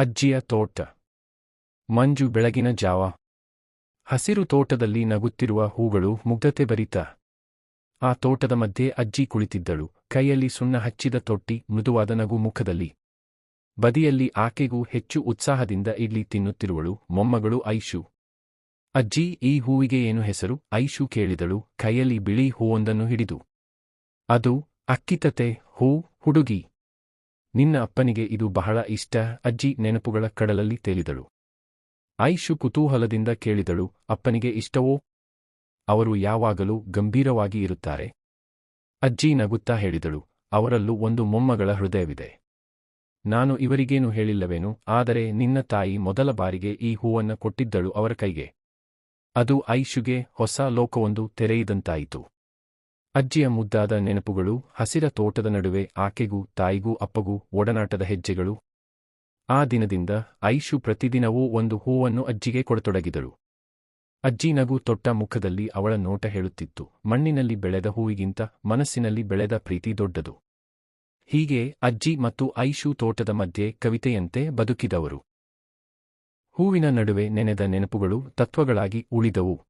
ಅಜ್ಜಿಯ ತೋಟ. ಮಂಜು ಬೆಳಗಿನ ಜಾವ. ಹಸಿರು ತೋಟದಲ್ಲಿ ನಗುತ್ತಿರುವ ಹೂಗಳು ಮುಗ್ಧತೆ ಭರಿತ. ಆ ತೋಟದ ಮಧ್ಯೆ ಅಜ್ಜಿ ಕುಳಿತಿದ್ದಳು. ಕೈಯಲ್ಲಿ ಸುಣ್ಣ ಹಚ್ಚಿದ ತೊಟ್ಟಿ ಮೃದುವಾದ ನಗು ಮುಖದಲ್ಲಿ. ಬದಿಯಲ್ಲಿ ಆಕೆಗೂ ಹೆಚ್ಚು ಉತ್ಸಾಹದಿಂದ ಇಡ್ಲಿ ತಿನ್ನುತ್ತಿರುವಳು ಮೊಮ್ಮಗಳು ಐಶು. ಅಜ್ಜಿ, ಈ ಹೂವಿಗೆ ಏನು ಹೆಸರು? ಐಶು ಕೇಳಿದಳು. ಕೈಯಲ್ಲಿ ಬಿಳಿ ಹೂವೊಂದನ್ನು ಹಿಡಿದು. ಅದು ಅಕ್ಕಿತತೆ ಹೂ, ಹುಡುಗಿ. ನಿನ್ನ ಅಪ್ಪನಿಗೆ ಇದು ಬಹಳ ಇಷ್ಟ, ಅಜ್ಜಿ ನೆನಪುಗಳ ಕಡಲಲ್ಲಿ ತೇಲಿದಳು. ಐಶು ಕುತೂಹಲದಿಂದ ಕೇಳಿದಳು, ಅಪ್ಪನಿಗೆ ಇಷ್ಟವೋ? ಅವರು ಯಾವಾಗಲೂ ಗಂಭೀರವಾಗಿ ಇರುತ್ತಾರೆ. ಅಜ್ಜಿ ನಗುತ್ತಾ ಹೇಳಿದಳು, ಅವರಲ್ಲೂ ಒಂದು ಮೊಮ್ಮಗಳ ಹೃದಯವಿದೆ. ನಾನು ಇವರಿಗೇನು ಹೇಳಿಲ್ಲವೇನು, ಆದರೆ ನಿನ್ನ ತಾಯಿ ಮೊದಲ ಬಾರಿಗೆ ಈ ಹೂವನ್ನು ಕೊಟ್ಟಿದ್ದಳು ಅವರ ಕೈಗೆ. ಅದು ಐಶುಗೆ ಹೊಸ ಲೋಕವೊಂದು ತೆರೆಯಿದಂತಾಯಿತು. ಅಜ್ಜಿಯ ಮುದ್ದಾದ ನೆನಪುಗಳು, ಹಸಿರ ತೋಟದ ನಡುವೆ ಆಕೆಗೂ, ತಾಯಿಗೂ, ಅಪ್ಪಗೂ ಒಡನಾಟದ ಹೆಜ್ಜೆಗಳು. ಆ ದಿನದಿಂದ ಐಶು ಪ್ರತಿದಿನವೂ ಒಂದು ಹೂವನ್ನು ಅಜ್ಜಿಗೆ ಕೊಡತೊಡಗಿದಳು. ಅಜ್ಜಿ ನಗು ತೊಟ್ಟ ಮುಖದಲ್ಲಿ ಅವಳ ನೋಟ ಹೇಳುತ್ತಿತ್ತು. ಮಣ್ಣಿನಲ್ಲಿ ಬೆಳೆದ ಹೂವಿಗಿಂತ ಮನಸ್ಸಿನಲ್ಲಿ ಬೆಳೆದ ಪ್ರೀತಿ ದೊಡ್ಡದು. ಹೀಗೆ ಅಜ್ಜಿ ಮತ್ತು ಐಶು ತೋಟದ ಮಧ್ಯೆ ಕವಿತೆಯಂತೆ ಬದುಕಿದವರು. ಹೂವಿನ ನಡುವೆ ನೆನೆದ ನೆನಪುಗಳು ತತ್ವಗಳಾಗಿ ಉಳಿದವು.